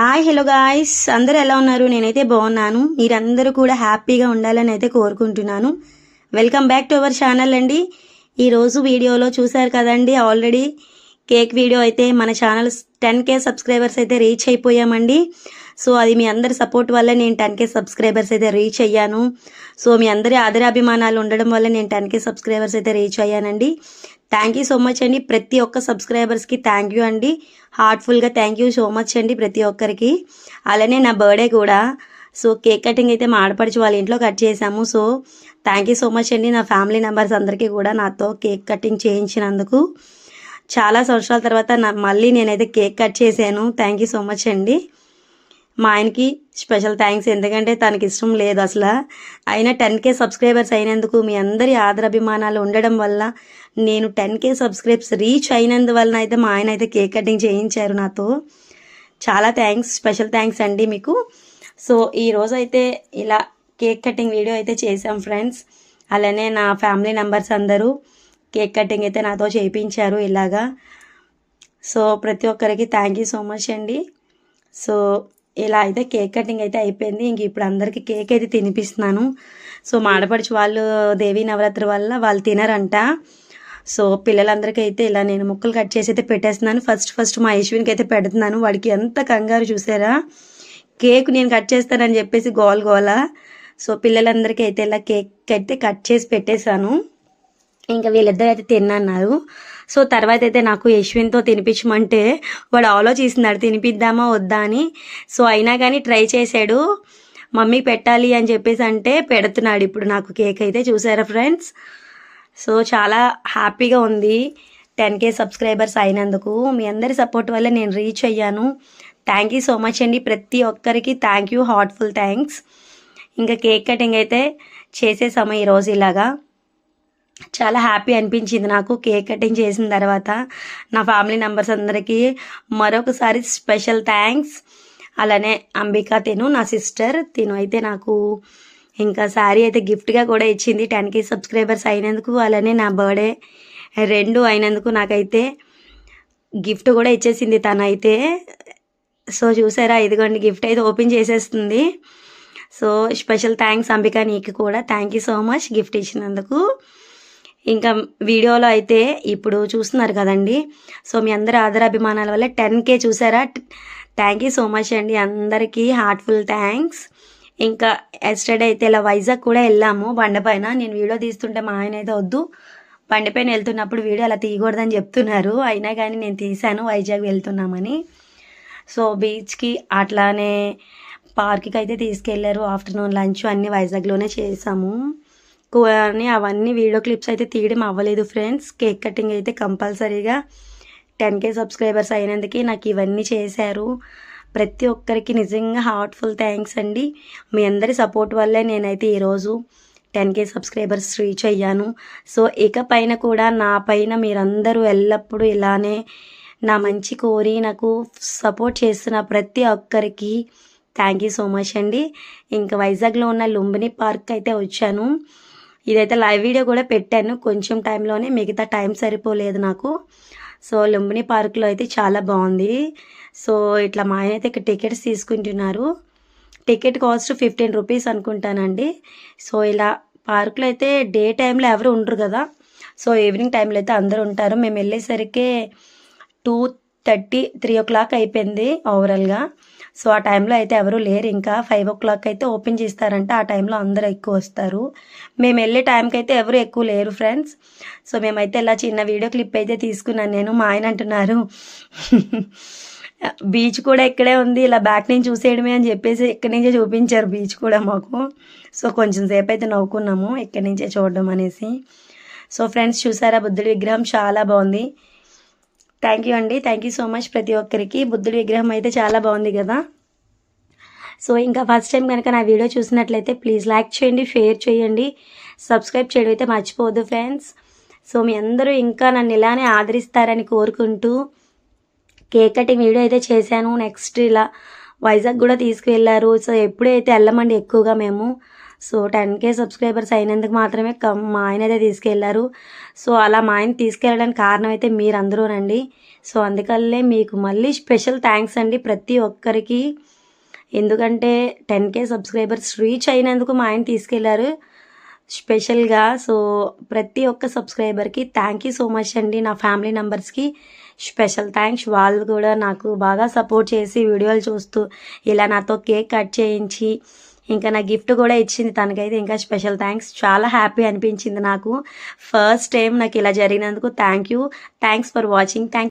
Hi hello guys అందరూ ఎలా ఉన్నారు? నేనైతే బాగున్నాను. మీరందరూ కూడా హ్యాపీగా ఉండాలని అయితే కోరుకుంటున్నాను. Welcome back to our channel అండి. ఈరోజు వీడియోలో చూశారు కదండి ఆల్రెడీ కేక్ వీడియో అయితే మన ఛానల్ టెన్ కే సబ్స్క్రైబర్స్ అయితే రీచ్ అయిపోయామండి. సో అది మీ అందరి సపోర్ట్ వల్ల నేను టెన్ కే సబ్స్క్రైబర్స్ అయితే రీచ్ అయ్యాను. సో మీ అందరి ఆదరాభిమానాలు ఉండడం వల్ల నేను టెన్ కే సబ్స్క్రైబర్స్ అయితే రీచ్ అయ్యానండి. థ్యాంక్ యూ సో మచ్ అండి. ప్రతి ఒక్క సబ్స్క్రైబర్స్కి థ్యాంక్ యూ అండి. హార్ట్ఫుల్గా థ్యాంక్ యూ సో మచ్ అండి ప్రతి ఒక్కరికి. అలానే నా బర్త్డే కూడా. సో కేక్ కటింగ్ అయితే మా ఆడపడిచి వాళ్ళ ఇంట్లో కట్ చేశాము. So thank you so much అండి. నా ఫ్యామిలీ మెంబర్స్ అందరికీ కూడా నాతో కేక్ కటింగ్ చేయించినందుకు. చాలా సంవత్సరాల తర్వాత మళ్ళీ నేనైతే కేక్ కట్ చేశాను. థ్యాంక్ యూ సో మచ్ అండి. మా ఆయనకి స్పెషల్ థ్యాంక్స్. ఎందుకంటే తనకి ఇష్టం లేదు అసలు. అయినా టెన్ కే సబ్స్క్రైబర్స్ అయినందుకు మీ అందరి ఆదరాభిమానాలు ఉండడం వల్ల నేను టెన్ కే సబ్స్క్రైబ్స్ రీచ్ అయినందువలన అయితే మా ఆయన అయితే కేక్ కటింగ్ చేయించారు నాతో. చాలా థ్యాంక్స్ స్పెషల్ థ్యాంక్స్ అండి మీకు. సో ఈరోజు అయితే ఇలా కేక్ కటింగ్ వీడియో అయితే చేశాం ఫ్రెండ్స్. అలానే నా ఫ్యామిలీ మెంబర్స్ అందరూ కేక్ కటింగ్ అయితే నాతో చేయించారు ఇలాగా. సో ప్రతి ఒక్కరికి థ్యాంక్ యూ సో మచ్ అండి. సో ఇలా అయితే కేక్ కటింగ్ అయితే అయిపోయింది. ఇంక ఇప్పుడు అందరికీ కేక్ అయితే తినిపిస్తున్నాను. సో మాడపడిచి వాళ్ళు దేవీ నవరాత్రి వల్ల వాళ్ళు తినరంట. సో పిల్లలందరికీ అయితే ఇలా నేను ముక్కలు కట్ చేసి అయితే పెట్టేస్తున్నాను. ఫస్ట్ ఫస్ట్ మా యశ్విన్కి అయితే పెడుతున్నాను. వాడికి ఎంత కంగారు చూసారా? కేక్ నేను కట్ చేస్తానని చెప్పేసి గోల్ గోల. సో పిల్లలందరికీ అయితే ఇలా కేక్ అయితే కట్ చేసి పెట్టేశాను. ఇంకా వీళ్ళిద్దరు అయితే తిన్నన్నారు సో తర్వాత అయితే నాకు యశ్విన్తో తినిపించమంటే వాడు ఆలోచిస్తున్నాడు తినిపిద్దామా వద్దా అని. సో అయినా కానీ ట్రై చేశాడు. మమ్మీ పెట్టాలి అని చెప్పేసి అంటే పెడుతున్నాడు ఇప్పుడు నాకు కేక్ అయితే చూసారా ఫ్రెండ్స్? సో చాలా హ్యాపీగా ఉంది. టెన్ కే సబ్స్క్రైబర్స్ అయినందుకు మీ అందరి సపోర్ట్ వల్ల నేను రీచ్ అయ్యాను. థ్యాంక్ యూ సో మచ్ అండి. ప్రతి ఒక్కరికి థ్యాంక్ యూ హార్ట్ఫుల్ థ్యాంక్స్. ఇంకా కేక్ కటింగ్ అయితే చేసేసాము ఈరోజు ఇలాగా. చాలా హ్యాపీ అనిపించింది నాకు కేక్ కటింగ్ చేసిన తర్వాత. నా ఫ్యామిలీ మెంబర్స్ అందరికీ మరొకసారి స్పెషల్ థ్యాంక్స్. అలానే అంబికా తిను నా సిస్టర్ తిను అయితే నాకు ఇంకా శారీ అయితే గిఫ్ట్గా కూడా ఇచ్చింది. టెన్కి సబ్స్క్రైబర్స్ అయినందుకు అలానే నా బర్త్డే రెండు అయినందుకు నాకైతే గిఫ్ట్ కూడా ఇచ్చేసింది తనైతే. సో చూసారా ఇదిగోండి గిఫ్ట్ అయితే ఓపెన్ చేసేస్తుంది. సో స్పెషల్ థ్యాంక్స్ అంబికా నీకు కూడా. Thank you so much gift ఇచ్చినందుకు. ఇంకా వీడియోలో అయితే ఇప్పుడు చూస్తున్నారు కదండి. సో మీ అందరి ఆదరాభిమానాల వల్ల టెన్ కే చూసారా. థ్యాంక్ యూ సో మచ్ అండి. అందరికీ హార్ట్ఫుల్ థ్యాంక్స్ ఇంకా ఎస్టర్డే అయితే ఇలా వైజాగ్ కూడా వెళ్ళాము. బండపైన నేను వీడియో తీస్తుంటే మా ఆయన అయితే వద్దు. బండిపైన వెళ్తున్నప్పుడు వీడియో అలా తీయకూడదని చెప్తున్నారు. అయినా కానీ నేను తీశాను వైజాగ్ వెళ్తున్నామని. సో బీచ్కి అట్లానే పార్క్కి అయితే తీసుకెళ్ళారు. ఆఫ్టర్నూన్ లంచ్ అన్నీ వైజాగ్లోనే చేసాము కానీ అవన్నీ వీడియో క్లిప్స్ అయితే తీయడం అవ్వలేదు ఫ్రెండ్స్. కేక్ కటింగ్ అయితే కంపల్సరీగా టెన్ కే సబ్స్క్రైబర్స్ అయినందుకే నాకు ఇవన్నీ చేశారు. ప్రతి ఒక్కరికి నిజంగా హార్ట్ఫుల్ థ్యాంక్స్ అండి. మీ అందరి సపోర్ట్ వల్లే నేనైతే ఈరోజు టెన్ కే సబ్స్క్రైబర్స్ రీచ్ అయ్యాను. సో ఇక పైన కూడా నా పైన మీరందరూ ఎల్లప్పుడూ ఇలానే నా మంచి కోరి నాకు సపోర్ట్ చేస్తున్న ప్రతి ఒక్కరికి థ్యాంక్ యూ సో మచ్ అండి. ఇంకా వైజాగ్లో ఉన్న లుంబిని పార్క్ అయితే వచ్చాను. ఇదైతే లైవ్ వీడియో కూడా పెట్టాను. కొంచెం టైంలోనే మిగతా టైం సరిపోలేదు నాకు. సో లుంబిని పార్క్లో అయితే చాలా బాగుంది. సో ఇట్లా మా ఆయన అయితే ఇక్కడ టికెట్స్ తీసుకుంటున్నారు. టికెట్ కాస్ట్ ఫిఫ్టీన్ రూపీస్ అనుకుంటానండి. సో ఇలా పార్క్లో అయితే డే టైంలో ఎవరు ఉండరు కదా. సో ఈవినింగ్ టైంలో అయితే అందరూ ఉంటారు. మేము వెళ్ళేసరికి two thirty three o'clock అయిపోయింది ఓవరాల్గా సో ఆ టైంలో అయితే ఎవరు లేరు. ఇంకా ఫైవ్ ఓ క్లాక్ అయితే ఓపెన్ చేస్తారంట. ఆ టైంలో అందరూ ఎక్కువ వస్తారు. మేము వెళ్ళే టైంకి అయితే ఎవరు ఎక్కువ లేరు ఫ్రెండ్స్. సో మేమైతే ఇలా చిన్న వీడియో క్లిప్ అయితే తీసుకున్నాను. నేను మా ఆయన అంటున్నారు బీచ్ కూడా ఇక్కడే ఉంది. ఇలా బ్యాక్ నుంచి చూసేయడమే అని చెప్పేసి ఇక్కడి నుంచే చూపించారు బీచ్ కూడా మాకు. సో కొంచెం సేపు అయితే నవ్వుకున్నాము ఇక్కడి నుంచే చూడడం అనేసి. సో ఫ్రెండ్స్ చూసారా బుద్ధుడి విగ్రహం? చాలా బాగుంది. థ్యాంక్ యూ అండి. థ్యాంక్ యూ సో మచ్ ప్రతి ఒక్కరికి. బుద్ధుడి విగ్రహం అయితే చాలా బాగుంది కదా. సో ఇంకా ఫస్ట్ టైం కనుక నా వీడియో చూసినట్లయితే ప్లీజ్ లైక్ చేయండి షేర్ చేయండి. సబ్స్క్రైబ్ చేయడం అయితే మర్చిపోవద్దు ఫ్రెండ్స్ సో మీ అందరూ ఇంకా నన్ను ఇలానే ఆదరిస్తారని కోరుకుంటూ కేక్ కటింగ్ వీడియో అయితే చేశాను. నెక్స్ట్ ఇలా వైజాగ్ కూడా తీసుకువెళ్ళారు. సో ఎప్పుడైతే వెళ్ళమండి ఎక్కువగా మేము సో టెన్ కే సబ్స్క్రైబర్స్ అయినందుకు మాత్రమే కమ్ మా ఆయన అయితే తీసుకెళ్ళారు. సో అలా మా ఆయన తీసుకెళ్ళడానికి కారణం అయితే మీరందరూనండి సో అందుకల్లే మీకు మళ్ళీ స్పెషల్ థ్యాంక్స్ అండి ప్రతి ఒక్కరికి. ఎందుకంటే టెన్ కే సబ్స్క్రైబర్స్ రీచ్ అయినందుకు మా ఆయన తీసుకెళ్ళారు స్పెషల్గా. సో ప్రతి ఒక్క సబ్స్క్రైబర్కి థ్యాంక్ యూ సో మచ్ అండి నా ఫ్యామిలీ మెంబర్స్కి. స్పెషల్ థ్యాంక్స్ వాళ్ళు కూడా నాకు బాగా సపోర్ట్ చేసి వీడియోలు చూస్తూ ఇలా నాతో కేక్ కట్ చేయించి ఇంకా నా గిఫ్ట్ కూడా ఇచ్చింది తనకైతే ఇంకా స్పెషల్ థ్యాంక్స్. చాలా హ్యాపీ అనిపించింది నాకు. ఫస్ట్ టైం నాకు ఇలా జరిగినందుకు thank you. Thanks for watching. Thank